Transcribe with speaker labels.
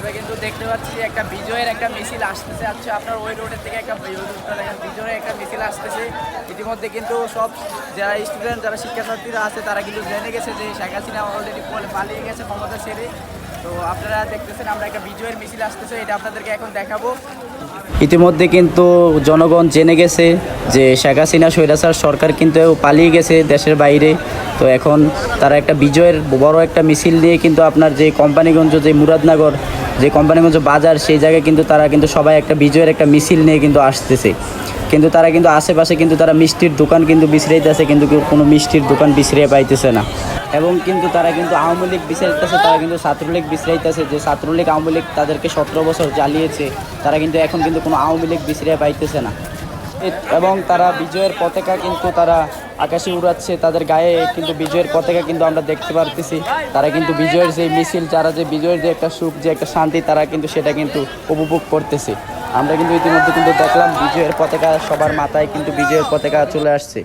Speaker 1: আমরা কিন্তু দেখতে পাচ্ছি একটা বিজয়ের একটা মিছিল আসতেছে। আচ্ছা আপনার ওই রোডের থেকে একটা বিজয়ের একটা মিছিল আসতেছে। ইতিমধ্যে কিন্তু সব যারা স্টুডেন্ট যারা শিক্ষার্থীরা আছে, তারা কিন্তু জেনে গেছে যে শেখ হাসিনা অলরেডি পালিয়ে গেছে ক্ষমতা ছেড়ে তো আপনারা দেখতেছেন, আমরা একটা বিজয়ের মিছিল আসতেছে। এটা আপনাদেরকে এখন দেখাবো। ইতিমধ্যে কিন্তু জনগণ জেনে গেছে যে শেখ হাসিনা, স্বৈরাচার সরকার কিন্তু পালিয়ে গেছে দেশের বাইরে। তো এখন তারা একটা বিজয়ের বড় একটা মিছিল নিয়ে কিন্তু আপনার যে কোম্পানিগঞ্জ, যে মুরাদনগর যে কোম্পানির মধ্যে বাজার, সেই জায়গায় কিন্তু তারা কিন্তু সবাই একটা বিজয়ের একটা মিছিল নিয়ে কিন্তু আসতেছে। কিন্তু তারা কিন্তু আশেপাশে কিন্তু তারা মিষ্টির দোকান কিন্তু বিছড়াইতেছে, কিন্তু কোনো মিষ্টির দোকান বিছড়িয়ে পাইতেছে না। এবং কিন্তু তারা কিন্তু আওয়ামী লীগ বিছড়াইতেছে, তারা কিন্তু ছাত্রলীগ বিছড়াইতেছে। যে ছাত্রলীগ আওয়ামী লীগ তাদেরকে সতেরো বছর জ্বালিয়েছে, তারা কিন্তু এখন কিন্তু কোনো আওয়ামী লীগ বিছড়িয়ে পাইতেছে না। এবং তারা বিজয়ের পতাকা কিন্তু তারা আকাশে উড়াচ্ছে, তাদের গায়ে কিন্তু বিজয়ের পতাকা কিন্তু আমরা দেখতে পারতেছি। তারা কিন্তু বিজয়ের যে মিছিল, যারা যে বিজয়ের যে একটা সুখ, যে একটা শান্তি, তারা কিন্তু সেটা কিন্তু উপভোগ করতেছে। আমরা কিন্তু ইতিমধ্যে কিন্তু দেখলাম বিজয়ের পতাকা সবার মাথায় কিন্তু বিজয়ের পতাকা চলে আসছে।